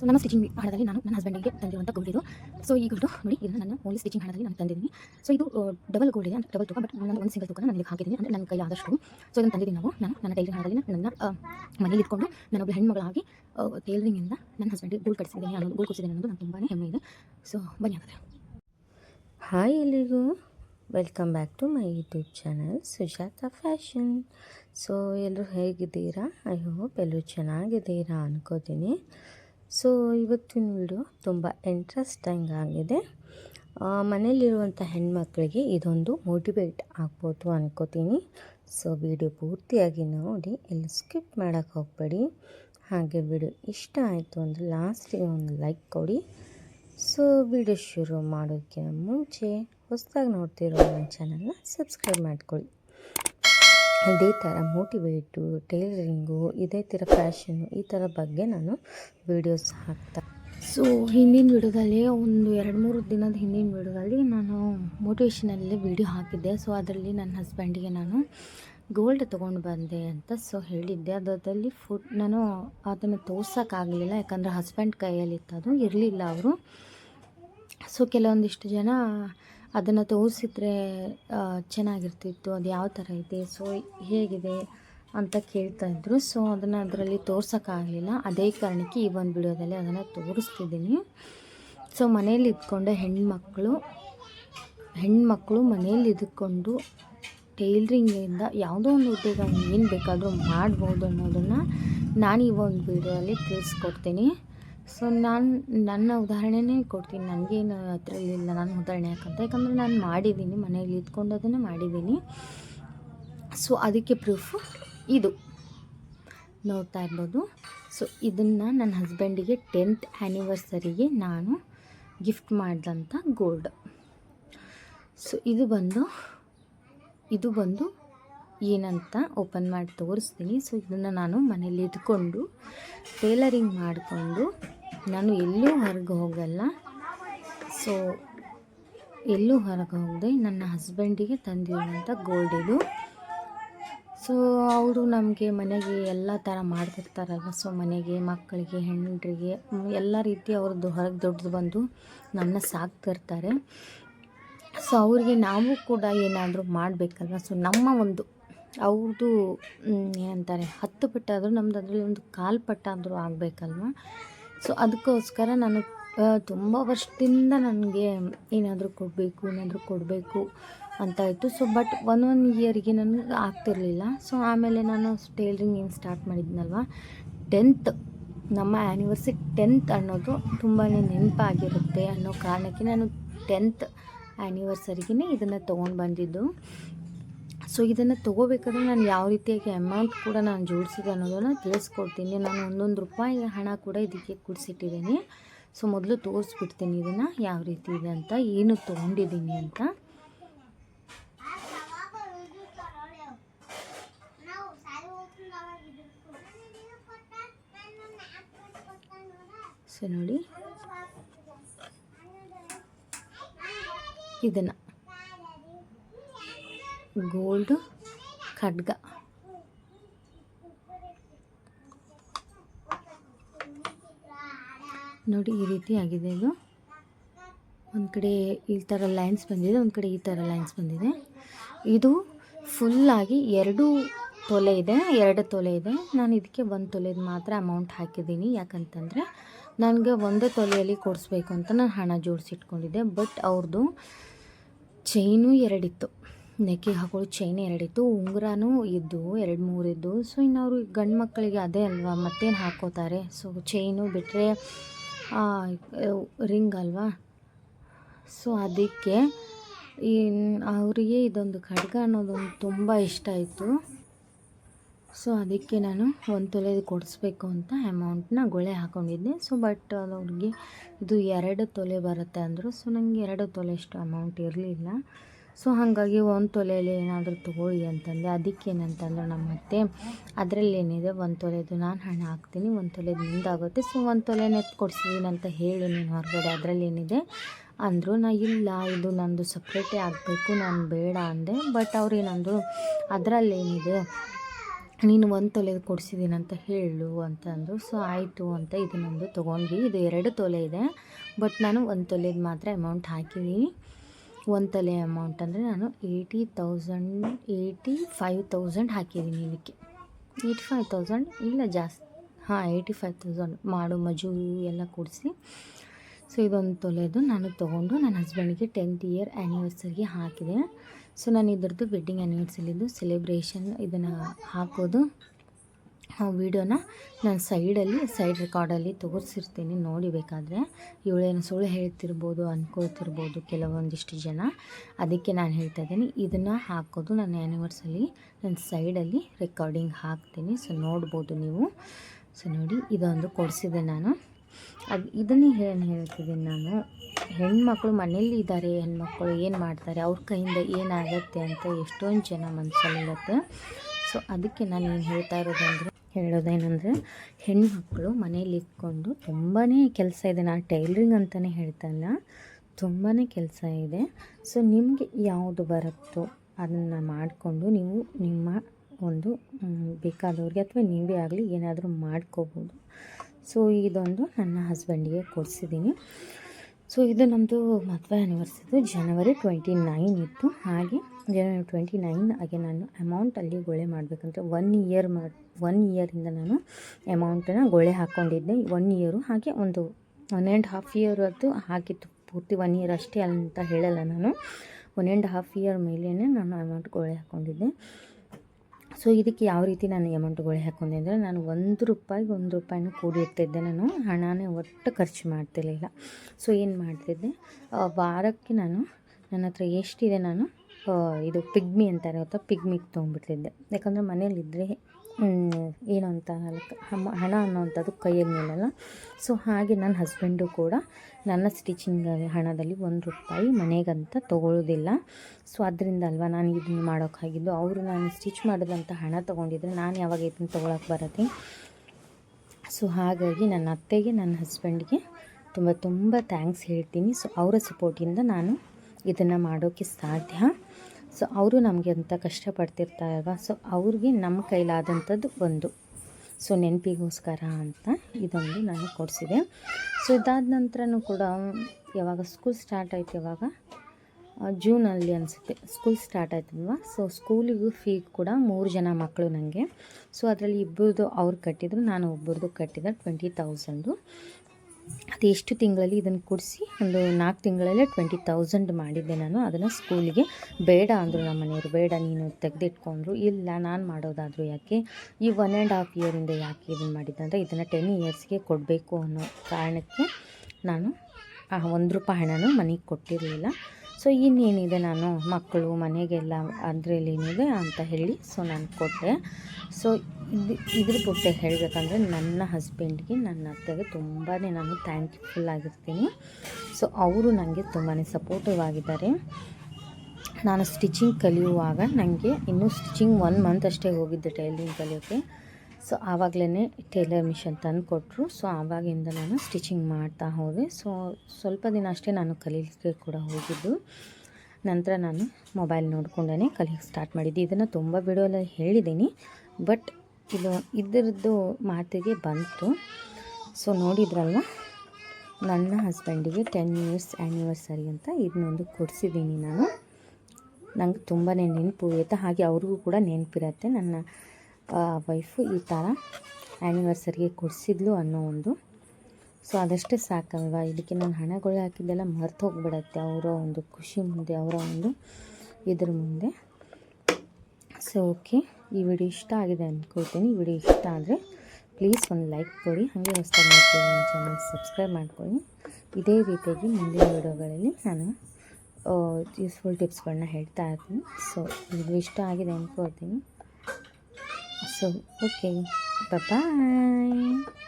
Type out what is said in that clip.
So ನನ್ನ stitching ಹಣದಲ್ಲಿ ನಾನು ನನ್ನ ಹಸ್ಬೆಂಡಿಗೆ ತಂದಿರುವಂಥ ಗೋಲ್ಡ್ ಇದು. ಸೊ ಈ ಗೋಲ್ಡು ನೋಡಿ, ಇದನ್ನು ನನ್ನ ಓನ್ಲಿ ಸ್ಟಿಚಿಂಗ್ ಹಣದಲ್ಲಿ ನಾನು ತಂದಿದ್ದೀನಿ. ಸೊ ಇದು ಡಬಲ್ ಗೋಲ್ಡ್ ಇದೆ ಡಬಲ್ ತೂಕ ಬಟ್ ನಾನು ಒಂದು ಸಿಂಗಲ್ ತೂಕ ನಾನು ಹಾಕಿದ್ದೀನಿ. ಅಂದರೆ ನನ್ನ ಕೈ ಆದಷ್ಟು. ಸೊ ಇದನ್ನು ತಂದಿದ್ದೀನಿ ನಾವು. ನಾನು ನನ್ನ ಟೈಲರಿಂಗ್ ಹಣದಲ್ಲಿ ನನ್ನ ಮನೇಲಿ ಮನೇಲಿ ಇಟ್ಕೊಂಡು ನನ್ನೊಬ್ಬ ಹೆಣ್ಮಗಳಾಗಿ ಟೈಲರಿಂಗಿಂದ ನನ್ನ ಹಸ್ಬೆಂಡಿಗೆ ಗೋಲ್ಡ್ ಕಟ್ಸಿದ್ದೀನಿ. ಅನ್ನೋದು ಗೋಲ್ಡ್ ಕೊಡಿಸಿದ್ದೀನಿ ಅನ್ನೋದು ನಾನು ತುಂಬಾ ಹೆಮ್ಮೆ ಇದೆ. ಸೊ ಬನ್ನಿ ಆಗುತ್ತೆ ಹಾಯ್ ಎಲ್ಲಿಗೂ welcome back to my YouTube channel Sujata fashion so ಎಲ್ಲರೂ ಹೇಗಿದ್ದೀರಾ? ಐ ಹೋಪ್ ಎಲ್ಲರೂ ಚೆನ್ನಾಗಿದ್ದೀರಾ ಅನ್ಕೋತೀನಿ. ಸೊ ಇವತ್ತಿನ ವಿಡಿಯೋ ತುಂಬ ಇಂಟ್ರೆಸ್ಟಿಂಗ್ ಆಗಿದೆ. ಮನೆಯಲ್ಲಿರುವಂಥ ಹೆಣ್ಮಕ್ಳಿಗೆ ಇದೊಂದು ಮೋಟಿವೇಟ್ ಆಗ್ಬೋದು ಅನ್ಕೋತೀನಿ. ಸೊ ವಿಡಿಯೋ ಪೂರ್ತಿಯಾಗಿ ನೋಡಿ ಎಲ್ಲಿ ಸ್ಕಿಪ್ ಮಾಡೋಕ್ಕೆ ಹೋಗಬೇಡಿ. ಹಾಗೆ ವಿಡಿಯೋ ಇಷ್ಟ ಆಯಿತು ಅಂದರೆ ಲಾಸ್ಟಿಗೆ ಒಂದು ಲೈಕ್ ಕೊಡಿ. ಸೊ ವಿಡಿಯೋ ಶುರು ಮಾಡೋದಕ್ಕಿಂತ ಮುಂಚೆ, ಹೊಸದಾಗಿ ನೋಡ್ತಿರೋ ನನ್ನ ಚಾನಲ್ನ ಸಬ್ಸ್ಕ್ರೈಬ್ ಮಾಡ್ಕೊಳ್ಳಿ. ಇದೇ ಥರ ಮೋಟಿವೇಟು, ಟೈಲರಿಂಗು, ಇದೇ ಥರ ಫ್ಯಾಷನ್ನು ಈ ಥರ ಬಗ್ಗೆ ನಾನು ವೀಡಿಯೋಸ್ ಹಾಕ್ತಾ ಸೊ ಹಿಂದಿನ ವಿಡಿಯೋದಲ್ಲಿ ಒಂದು ಎರಡು ಮೂರು ದಿನದ ಹಿಂದಿನ ವಿಡಿಯೋದಲ್ಲಿ ನಾನು ಮೋಟಿವೇಶನಲ್ಲಿ ವಿಡಿಯೋ ಹಾಕಿದ್ದೆ. ಸೊ ಅದರಲ್ಲಿ ನನ್ನ ಹಸ್ಬೆಂಡಿಗೆ ನಾನು ಗೋಲ್ಡ್ ತೊಗೊಂಡು ಬಂದೆ ಅಂತ ಸೊ ಹೇಳಿದ್ದೆ. ಅದರಲ್ಲಿ ಫುಡ್ ನಾನು ಅದನ್ನು ತೋರ್ಸೋಕ್ಕಾಗಲಿಲ್ಲ. ಯಾಕಂದರೆ ಹಸ್ಬೆಂಡ್ ಕೈಯಲ್ಲಿತ್ತು ಅದು ಇರಲಿಲ್ಲ ಅವರು. ಸೊ ಕೆಲವೊಂದಿಷ್ಟು ಜನ ಅದನ್ನು ತೋರಿಸಿದ್ರೆ ಚೆನ್ನಾಗಿರ್ತಿತ್ತು. ಅದು ಯಾವ ಥರ ಇದೆ? ಸೊ ಹೇಗಿದೆ ಅಂತ ಕೇಳ್ತಾ ಇದ್ರು. ಸೊ ಅದನ್ನು ಅದರಲ್ಲಿ ತೋರ್ಸೋಕ್ಕಾಗಲಿಲ್ಲ. ಅದೇ ಕಾರಣಕ್ಕೆ ಈ ಒಂದು ವಿಡಿಯೋದಲ್ಲಿ ಅದನ್ನು ತೋರಿಸ್ತಿದ್ದೀನಿ. ಸೊ ಮನೇಲಿ ಇದ್ಕೊಂಡು ಹೆಣ್ಮಕ್ಳು ಹೆಣ್ಮಕ್ಳು ಮನೇಲಿ ಇದ್ಕೊಂಡು ಟೈಲ್ರಿಂಗಿಂದ ಯಾವುದೋ ಒಂದು ಉದ್ಯೋಗ ಏನು ಬೇಕಾದರೂ ಮಾಡ್ಬೋದು ಅನ್ನೋದನ್ನು ನಾನು ಈ ಒಂದು ವಿಡಿಯೋದಲ್ಲಿ ತಿಳಿಸ್ಕೊಡ್ತೀನಿ. ಸೊ ನಾನು, ನನ್ನ ಉದಾಹರಣೆನೇ ಕೊಡ್ತೀನಿ. ನನಗೇನು ಅದರಲ್ಲಿ ಇಲ್ಲ, ನಾನು ಉದಾಹರಣೆ ಯಾಕಂತ? ಯಾಕಂದರೆ ನಾನು ಮಾಡಿದ್ದೀನಿ ಮನೇಲಿ ಇದ್ಕೊಂಡು ಅದನ್ನು ಮಾಡಿದ್ದೀನಿ ಸೊ ಅದಕ್ಕೆ ಪ್ರೂಫು ಇದು. ನೋಡ್ತಾ ಇರ್ಬೋದು. ಸೊ ಇದನ್ನು ನನ್ನ ಹಸ್ಬೆಂಡಿಗೆ ಟೆಂತ್ ಆ್ಯನಿವರ್ಸರಿಗೆ ನಾನು ಗಿಫ್ಟ್ ಮಾಡಿದಂಥ ಗೋಲ್ಡ್ ಸೊ ಇದು ಬಂದು ಇದು ಬಂದು ಏನಂತ ಓಪನ್ ಮಾಡಿ ತೋರಿಸ್ತೀನಿ. ಸೊ ಇದನ್ನು ನಾನು ಮನೇಲಿ ಇದ್ಕೊಂಡು ಟೇಲರಿಂಗ್ ಮಾಡಿಕೊಂಡು ನಾನು ಎಲ್ಲೂ ಹೊರಗೆ ಹೋಗಲ್ಲ. ಸೊ ಎಲ್ಲೂ ಹೊರಗೆ ಹೋಗದೆ ನನ್ನ ಹಸ್ಬೆಂಡಿಗೆ ತಂದಿರುವಂಥ ಗೋಲ್ಡ್ ಇದು. ಸೊ ಅವರು ನಮಗೆ ಮನೆಗೆ ಎಲ್ಲ ಥರ ಮಾಡ್ತಿರ್ತಾರಲ್ಲ ಸೊ ಮನೆಗೆ ಮಕ್ಕಳಿಗೆ ಹೆಣ್ಣರಿಗೆ ಮ್, ಎಲ್ಲ ರೀತಿ ಅವ್ರದ್ದು ಹೊರಗೆ ದೊಡ್ಡದು ಬಂದು ನನ್ನ ಸಾಕ್ತಿರ್ತಾರೆ. ಸೊ ಅವ್ರಿಗೆ ನಾವು ಕೂಡ ಏನಾದರೂ ಮಾಡಬೇಕಲ್ವ? ಸೊ ನಮ್ಮ ಒಂದು ಅವ್ರದ್ದು ಏನಂತಾರೆ ಹತ್ತು ಪಟ್ಟಾದರೂ ನಮ್ದು ಅದರಲ್ಲಿ ಒಂದು ಕಾಲು ಪಟ್ಟಾದರೂ ಆಗಬೇಕಲ್ವ? ಸೊ ಅದಕ್ಕೋಸ್ಕರ ನಾನು ತುಂಬ ವರ್ಷದಿಂದ ನನಗೆ ಏನಾದರೂ ಕೊಡಬೇಕು ಏನಾದರೂ ಕೊಡಬೇಕು ಅಂತ ಇತ್ತು. ಸೊ ಬಟ್ ಒನ್ ಒನ್ ಇಯರಿಗೆ ನನಗೆ ಆಗ್ತಿರಲಿಲ್ಲ. ಸೊ ಆಮೇಲೆ ನಾನು ಟೇಲ್ರಿಂಗ್ ಏನು ಸ್ಟಾರ್ಟ್ ಮಾಡಿದ್ನಲ್ವ? ಟೆಂತ್ ನಮ್ಮ ಆ್ಯನಿವರ್ಸರಿ ಟೆಂತ್ ಅನ್ನೋದು ತುಂಬಾ ನೆನಪಾಗಿರುತ್ತೆ ಅನ್ನೋ ಕಾರಣಕ್ಕೆ ನಾನು ಟೆಂತ್ ಆ್ಯನಿವರ್ಸರಿಗೆ ಇದನ್ನು ತೊಗೊಂಡು ಬಂದಿದ್ದು. ಸೊ ಇದನ್ನು ತೊಗೋಬೇಕಾದ್ರೆ ನಾನು ಯಾವ ರೀತಿಯಾಗಿ ಅಮೌಂಟ್ ಕೂಡ ನಾನು ಜೋಡಿಸಿದೆ ಅನ್ನೋದನ್ನು ತಿಳಿಸ್ಕೊಡ್ತೀನಿ. ನಾನು ಒಂದೊಂದು ರೂಪಾಯಿ ಹಣ ಕೂಡ ಇದಕ್ಕೆ ಕುಡಿಸಿಟ್ಟಿದ್ದೀನಿ. ಸೊ ಮೊದಲು ತೋರಿಸ್ಬಿಡ್ತೀನಿ ಇದನ್ನು ಯಾವ ರೀತಿ ಇದೆ ಅಂತ, ಏನು ತೊಗೊಂಡಿದ್ದೀನಿ ಅಂತ. ಸೊ ನೋಡಿ. ಇದನ್ನು. ಗೋಲ್ಡ್ ಖಡ್ಗ. ನೋಡಿ ಈ ರೀತಿ ಆಗಿದೆ ಇದು. ಒಂದು ಕಡೆ ಈ ಥರ ಲೈನ್ಸ್ ಬಂದಿದೆ, ಒಂದು ಕಡೆ ಈ ಥರ ಲೈನ್ಸ್ ಬಂದಿದೆ. ಇದು ಫುಲ್ಲಾಗಿ ಎರಡು ತೊಲೆ ಇದೆ, ಎರಡು ತೊಲೆ ಇದೆ. ನಾನು ಇದಕ್ಕೆ ಒಂದು ತೊಲೆದು ಮಾತ್ರ ಅಮೌಂಟ್ ಹಾಕಿದ್ದೀನಿ. ಯಾಕಂತಂದರೆ ನನಗೆ ಒಂದೇ ತೊಲೆಯಲ್ಲಿ ಕೊಡಿಸ್ಬೇಕು ಅಂತ ನಾನು ಹಣ ಜೋಡಿಸಿಟ್ಕೊಂಡಿದ್ದೆ. ಬಟ್ ಅವ್ರದ್ದು ಚೈನು ಎರಡಿತ್ತು. ನೆಕ್ಕಿಗೆ ಹಾಕೊಳ್ಳೋ ಚೈನ್ ಎರಡಿತ್ತು, ಉಂಗುರನೂ ಇದ್ದು, ಎರಡು ಮೂರು ಇದ್ದು. ಸೊ ಇನ್ನು ಅವರು ಗಂಡು ಮಕ್ಕಳಿಗೆ ಅದೇ ಅಲ್ವಾ? ಮತ್ತೇನು ಹಾಕೋತಾರೆ ಸೊ ಚೈನು ಬಿಟ್ಟರೆ ರಿಂಗ್ ಅಲ್ವಾ? ಸೊ ಅದಕ್ಕೆ ಈ ಅವರಿಗೆ ಇದೊಂದು ಖಡ್ಗ ಅನ್ನೋದೊಂದು ತುಂಬ ಇಷ್ಟ ಆಯಿತು. ಸೊ ಅದಕ್ಕೆ ನಾನು ಒಂದು ತೊಲೆ ಕೊಡಿಸ್ಬೇಕು ಅಂತ ಅಮೌಂಟ್ನ ಗೊಳೆ ಹಾಕೊಂಡಿದ್ದೆ. ಸೊ ಬಟ್ ಅವ್ರಿಗೆ ಇದು ಎರಡು ತೊಲೆ ಬರುತ್ತೆ ಅಂದರು. ಸೊ ನನಗೆ ಎರಡು ತೊಲೆ ಅಷ್ಟು ಅಮೌಂಟ್ ಇರಲಿಲ್ಲ. ಸೊ ಹಾಗಾಗಿ ಒಂದು ತೊಲೆಯಲ್ಲಿ ಏನಾದರೂ ತೊಗೊಳ್ಳಿ ಅಂತಂದೆ. ಅದಕ್ಕೆ ಏನಂತಂದ್ರೆ ನಮ್ಮ ಅತ್ತೆ ಅದರಲ್ಲಿ ಏನಿದೆ ಒಂದು ತೊಲೆದು ನಾನು ಹಣ ಹಾಕ್ತೀನಿ, ಒಂದು ತೊಲೆದು ನಿಂದಾಗುತ್ತೆ. ಸೊ ಒಂದು ತೊಲೆನೇ ಕೊಡ್ಸಿದ್ದೀನಿ ಅಂತ ಹೇಳಿ ನೀನು ಹೊರಗಡೆ ಅದರಲ್ಲಿ ಏನಿದೆ ಅಂದರು ನಾ ಇಲ್ಲ, ಇದು ನಂದು ಸಪ್ರೇಟೇ ಆಗಬೇಕು, ನಾನು ಬೇಡ ಅಂದೆ. ಬಟ್ ಅವ್ರು ಏನಂದರು ಅದರಲ್ಲೇನಿದೆ, ನೀನು ಒಂದು ತೊಲೆದು ಕೊಡಿಸಿದ್ದೀನಿ ಅಂತ ಹೇಳು ಅಂತಂದರು. ಸೊ ಆಯಿತು ಅಂತ ಇದನ್ನೊಂದು ತೊಗೊಂಡ್ವಿ. ಇದು ಎರಡು ತೊಲೆ ಇದೆ, ಬಟ್ ನಾನು ಒಂದು ತೊಲೆದು ಮಾತ್ರ ಅಮೌಂಟ್ ಹಾಕಿದ್ದೀನಿ ಒಂದು ತಲೆ ಅಮೌಂಟ್ ಅಂದರೆ ನಾನು eighty thousand eighty five thousand ಹಾಕಿದ್ದೀನಿ ಇದಕ್ಕೆ. ಏಯ್ಟಿ ಫೈವ್ ತೌಸಂಡ್ ಇಲ್ಲ ಜಾಸ್ತಿ. ಹಾಂ ಏಯ್ಟಿ ಫೈವ್ ತೌಸಂಡ್ ಮಾಡು, ಮಜೂರಿ ಎಲ್ಲ ಕೊಡಿಸಿ. ಸೊ ಇದೊಂದು ತೊಲೆದು ನಾನು ತೊಗೊಂಡು ನನ್ನ ಹಸ್ಬೆಂಡ್ಗೆ ಟೆಂತ್ ಇಯರ್ ಆ್ಯನಿವರ್ಸರಿಗೆ ಹಾಕಿದೆ. ಸೊ ನಾನು ಇದ್ರದ್ದು ವೆಡ್ಡಿಂಗ್ ಆ್ಯನಿವರ್ಸರಿದು ಸೆಲೆಬ್ರೇಷನ್ ಇದನ್ನು ಹಾಕೋದು. ಆ ವಿಡಿಯೋನ ನಾನು ಸೈಡಲ್ಲಿ, ಸೈಡ್ ರೆಕಾರ್ಡಲ್ಲಿ ತೋರಿಸಿರ್ತೀನಿ, ನೋಡಿ ಬೇಕಾದರೆ. ಇವಳೇನು ಸುಳ್ಳು ಹೇಳ್ತಿರ್ಬೋದು ಅಂದ್ಕೊಳ್ತಿರ್ಬೋದು ಕೆಲವೊಂದಿಷ್ಟು ಜನ. ಅದಕ್ಕೆ ನಾನು ಹೇಳ್ತಾ ಇದ್ದೀನಿ, ಇದನ್ನು ಹಾಕೋದು ನನ್ನ ಆ್ಯನಿವರ್ಸಲ್ಲಿ ನನ್ನ ಸೈಡಲ್ಲಿ ರೆಕಾರ್ಡಿಂಗ್ ಹಾಕ್ತೀನಿ. ಸೊ ನೋಡ್ಬೋದು ನೀವು. ಸೊ ನೋಡಿ, ಇದೊಂದು ಕೊಡಿಸಿದೆ ನಾನು. ಅದು, ಇದನ್ನೇ ಏನು ಹೇಳ್ತಿದ್ದೀನಿ ನಾನು. ಹೆಣ್ಮಕ್ಳು ಮನೇಲಿ ಇದ್ದಾರೆ, ಹೆಣ್ಮಕ್ಳು ಏನು ಮಾಡ್ತಾರೆ, ಅವ್ರ ಕೈಯಿಂದ ಏನಾಗುತ್ತೆ ಅಂತ ಎಷ್ಟೊಂದು ಜನ ಮನಸ್ಸಲ್ಲಿರುತ್ತೆ ಸೊ ಅದಕ್ಕೆ ನಾನು ಏನು ಹೇಳ್ತಾ ಇರೋದಂದರೆ ಹೇಳೋದೇನೆಂದರೆ, ಹೆಣ್ಮಕ್ಳು ಮನೇಲಿ ಇಟ್ಕೊಂಡು ತುಂಬಾ ಕೆಲಸ ಇದೆ. ನಾನು ಟೈಲರಿಂಗ್ ಅಂತಲೇ ಹೇಳ್ತಾ ಇಲ್ಲ. ತುಂಬಾ ಕೆಲಸ ಇದೆ. ಸೊ ನಿಮಗೆ ಯಾವುದು ಬರುತ್ತೋ ಅದನ್ನು ಮಾಡಿಕೊಂಡು ನೀವು ನಿಮ್ಮ ಒಂದು ಬೇಕಾದವ್ರಿಗೆ ಅಥವಾ ನೀವೇ ಆಗಲಿ ಏನಾದರೂ ಮಾಡ್ಕೋಬೋದು. ಸೊ ಇದೊಂದು ನನ್ನ ಹಸ್ಬೆಂಡಿಗೆ ಕೊಡಿಸಿದ್ದೀನಿ. ಸೊ ಇದು ನಮ್ಮದು ಮದುವೆ ಆ್ಯನಿವರ್ಸರಿದು ಜನವರಿ ಟ್ವೆಂಟಿ ನೈನ್ ಇತ್ತು. ಹಾಗೆ ಜನವರಿ ಟ್ವೆಂಟಿ ನೈನ್ ಹಾಗೆ ನಾನು ಅಮೌಂಟ್ ಅಲ್ಲಿ ಗೊಳೆ ಮಾಡಬೇಕಂದ್ರೆ ಒನ್ ಇಯರ್ ಮಾ ಒನ್ ಇಯರಿಂದ ನಾನು ಅಮೌಂಟನ್ನು ಗೊಳೆ ಹಾಕ್ಕೊಂಡಿದ್ದೆ ಒನ್ ಇಯರು ಹಾಗೆ ಒಂದು ಒನ್ ಆ್ಯಂಡ್ ಹಾಫ್ ಇಯರ್ ಅದು ಹಾಕಿತ್ತು ಪೂರ್ತಿ ಒನ್ ಇಯರ್ ಅಷ್ಟೇ ಅಂತ ಹೇಳಲ್ಲ ನಾನು. ಒನ್ ಆ್ಯಂಡ್ ಹಾಫ್ ಇಯರ್ ಮೇಲೇ ನಾನು ಅಮೌಂಟ್ ಗೊಳೆ ಹಾಕ್ಕೊಂಡಿದ್ದೆ ಸೊ ಇದಕ್ಕೆ ಯಾವ ರೀತಿ ನಾನು ಅಮೌಂಟ್ಗಳು ಹಾಕೊಂಡೆ ಅಂದರೆ ನಾನು ಒಂದು ರೂಪಾಯಿಗೆ ಒಂದು ರೂಪಾಯಿನೂ ಕೂಡಿಡ್ತಿದ್ದೆ ನಾನು ಹಣನೇ ಒಟ್ಟು ಖರ್ಚು ಮಾಡ್ತಿರ್ಲಿಲ್ಲ. ಸೊ ಏನು ಮಾಡ್ತಿದ್ದೆ ವಾರಕ್ಕೆ ನಾನು ನನ್ನ ಹತ್ರ ಎಷ್ಟಿದೆ ನಾನು ಇದು ಪಿಗ್ಮಿ ಅಂತಾರೆ ಗೊತ್ತಾ ಪಿಗ್ಮಿಗೆ ತೊಗೊಂಡ್ಬಿಡ್ತಿದ್ದೆ ಯಾಕಂದರೆ ಮನೇಲಿದ್ದರೆ ಏನು ಅಂತ ಹಣ ಅನ್ನೋವಂಥದ್ದು ಕೈಯಲ್ಲಿ ನಿಲ್ಲಲ್ಲ ಸೊ ಹಾಗೆ ನನ್ನ ಹಸ್ಬೆಂಡು ಕೂಡ ನನ್ನ ಸ್ಟಿಚಿಂಗ್ ಹಣದಲ್ಲಿ ಒಂದು ರೂಪಾಯಿ ಮನೆಗಂತ ತೊಗೊಳ್ಳೋದಿಲ್ಲ ಸೊ ಅದರಿಂದ ಅಲ್ವಾ ನಾನು ಇದನ್ನು ಮಾಡೋಕ್ಕಾಗಿದ್ದು ಅವರು ನಾನು ಸ್ಟಿಚ್ ಮಾಡಿದಂಥ ಹಣ ತೊಗೊಂಡಿದ್ರೆ ನಾನು ಯಾವಾಗ ಇದನ್ನು ತೊಗೊಳಕ್ಕೆ ಬರತ್ತೆ? ಸೊ ಹಾಗಾಗಿ ನನ್ನ ಅತ್ತೆಗೆ, ನನ್ನ ಹಸ್ಬೆಂಡ್ಗೆ ತುಂಬ ತುಂಬ ಥ್ಯಾಂಕ್ಸ್ ಹೇಳ್ತೀನಿ. ಸೊ ಅವರ ಸಪೋರ್ಟಿಂದ ನಾನು ಇದನ್ನು ಮಾಡೋಕ್ಕೆ ಸಾಧ್ಯ. ಸೊ ಅವರು ನಮಗೆ ಅಂತ ಕಷ್ಟಪಡ್ತಿರ್ತಾರಲ್ವ? ಸೊ ಅವ್ರಿಗೆ ನಮ್ಮ ಕೈಲಾದಂಥದ್ದು ಒಂದು. ಸೊ ನೆನಪಿಗೋಸ್ಕರ ಅಂತ ಇದೊಂದು ನಾನು ಕೊಡಿಸಿದೆ. ಸೊ ಇದಾದ ನಂತರನೂ ಕೂಡ ಯಾವಾಗ ಸ್ಕೂಲ್ ಸ್ಟಾರ್ಟ್ ಆಯ್ತು ಯಾವಾಗ? ಜೂನಲ್ಲಿ ಅನಿಸುತ್ತೆ. ಸ್ಕೂಲ್ ಸ್ಟಾರ್ಟ್ ಆಯ್ತಲ್ವ? ಸೊ ಸ್ಕೂಲಿಗೂ ಫೀ ಕೂಡ ಮೂರು ಜನ ಮಕ್ಕಳು ನನಗೆ ಸೊ ಅದರಲ್ಲಿ ಇಬ್ಬರದು ಅವ್ರು ಕಟ್ಟಿದ್ರು, ನಾನು ಒಬ್ಬರದು ಕಟ್ಟಿದೆ ಟ್ವೆಂಟಿ ತೌಸಂಡು ಅದು ಎಷ್ಟು ತಿಂಗಳಲ್ಲಿ ಇದನ್ನು ಕೊಡಿಸಿ ಒಂದು ನಾಲ್ಕು ತಿಂಗಳಲ್ಲೇ ಟ್ವೆಂಟಿ ತೌಸಂಡ್ ಮಾಡಿದ್ದೆ ನಾನು. ಅದನ್ನು ಸ್ಕೂಲಿಗೆ ಬೇಡ ಅಂದರು ನಮ್ಮ ಮನೆಯವರು, ಬೇಡ ನೀನು ತೆಗೆದಿಟ್ಕೊಂಡ್ರು. ಇಲ್ಲ, ನಾನು ಮಾಡೋದಾದರೂ ಯಾಕೆ? ಈ ಒನ್ ಆ್ಯಂಡ್ ಹಾಫ್ ಇಯರಿಂದ ಯಾಕೆ ಇದನ್ನು ಮಾಡಿದ್ದೆ ಅಂದರೆ ಇದನ್ನು ಟೆನ್ ಇಯರ್ಸ್ಗೆ ಕೊಡಬೇಕು ಅನ್ನೋ ಕಾರಣಕ್ಕೆ ನಾನು ಆ ಒಂದು ರೂಪಾಯಿ ಹಣನೂ ಮನೆಗೆ ಕೊಟ್ಟಿರಲಿಲ್ಲ. ಸೊ ಇನ್ನೇನಿದೆ ನಾನು ಮಕ್ಕಳು ಮನೆಗೆಲ್ಲ ಅದರಲ್ಲಿ ಏನಿದೆ ಅಂತ ಹೇಳಿ ಸೊ ನಾನು ಕೊಟ್ಟೆ. ಸೊ ಇದು ಇದ್ರ ಬಗ್ಗೆ ಹೇಳಬೇಕಂದ್ರೆ ನನ್ನ ಹಸ್ಬೆಂಡ್ಗೆ ನನ್ನ ಅತ್ತೆಗೆ ತುಂಬಾ ನಾನು ಥ್ಯಾಂಕ್ಫುಲ್ ಆಗಿರ್ತೀನಿ. ಸೊ ಅವರು ನನಗೆ ತುಂಬಾ ಸಪೋರ್ಟಿವ್ ಆಗಿದ್ದಾರೆ. ನಾನು ಸ್ಟಿಚಿಂಗ್ ಕಲಿಯುವಾಗ ನನಗೆ ಇನ್ನೂ ಸ್ಟಿಚಿಂಗ್ ಒನ್ ಮಂತ್ ಅಷ್ಟೇ ಹೋಗಿದ್ದೆ ಟೈಲರಿಂಗ್ ಕಲಿಯೋಕ್ಕೆ ಸೊ ಆವಾಗಲೇ ಟೈಲರ್ ಮಿಷನ್ ತಂದು ಕೊಟ್ಟರು ಸೊ ಆವಾಗಿಂದ ನಾನು ಸ್ಟಿಚಿಂಗ್ ಮಾಡ್ತಾ ಹೋದೆ. ಸೊ ಸ್ವಲ್ಪ ದಿನ ಅಷ್ಟೇ ನಾನು ಕಲೀಲಿಕ್ಕೆ ಕೂಡ ಹೋಗಿದ್ದು. ನಂತರ ನಾನು ಮೊಬೈಲ್ ನೋಡಿಕೊಂಡೇ ಕಲಿಯೋಕ್ಕೆ ಸ್ಟಾರ್ಟ್ ಮಾಡಿದ್ದೆ. ಇದನ್ನು ತುಂಬ ಬಿಡೋಲ್ಲ ಹೇಳಿದ್ದೀನಿ. ಬಟ್ ಇದು ಇದರದ್ದು ಮಾತಿಗೆ ಬಂತು. ಸೊ ನೋಡಿದ್ರಲ್ವ? ನನ್ನ ಹಸ್ಬೆಂಡಿಗೆ ಟೆನ್ ಇಯರ್ಸ್ ಆ್ಯನಿವರ್ಸರಿ ಅಂತ ಇದನ್ನೊಂದು ಕೊಡಿಸಿದ್ದೀನಿ ನಾನು. ನಂಗೆ ತುಂಬಾ ನೆನಪು ಇರುತ್ತೆ ಹಾಗೆ ಅವ್ರಿಗೂ ಕೂಡ ನೆನಪಿರುತ್ತೆ ನನ್ನ ವೈಫು ಈ ಥರ ಆ್ಯನಿವರ್ಸರಿಗೆ ಕೊಡಿಸಿದ್ಲು ಅನ್ನೋ ಒಂದು. ಸೊ ಅದಷ್ಟೇ ಸಾಕಲ್ವಾ? ಇದಕ್ಕೆ ನಾನು ಹಣಗಳು ಹಾಕಿದ್ದೆಲ್ಲ ಮರ್ತು ಹೋಗ್ಬಿಡತ್ತೆ ಅವರ ಒಂದು ಖುಷಿ ಮುಂದೆ, ಅವರ ಒಂದು ಇದ್ರ ಮುಂದೆ. ಸೊ ಓಕೆ ಈ ವಿಡಿಯೋ ಇಷ್ಟ ಆಗಿದೆ ಅಂದ್ಕೊಳ್ತೀನಿ ಈ ವಿಡಿಯೋ ಇಷ್ಟ ಆದರೆ ಪ್ಲೀಸ್ ಒಂದು ಲೈಕ್ ಕೊಡಿ. ಹಾಗೆ ಹೊಸ್ದಾಗಿ ಮಾಡ್ತೀವಿ ನನ್ನ ಚಾನಲ್ ಸಬ್ಸ್ಕ್ರೈಬ್ ಮಾಡ್ಕೊಳ್ಳಿ. ಇದೇ ರೀತಿಯಾಗಿ ಮುಂದಿನ ವಿಡಿಯೋಗಳಲ್ಲಿ ನಾನು ಯೂಸ್ಫುಲ್ ಟಿಪ್ಸ್ಗಳನ್ನ ಹೇಳ್ತಾ ಇರ್ತೀನಿ. ಸೊ ಇದು ಇಷ್ಟ ಆಗಿದೆ ಅಂದ್ಕೊಳ್ತೀನಿ ಸೊ ಓಕೆ ಬಾಯ್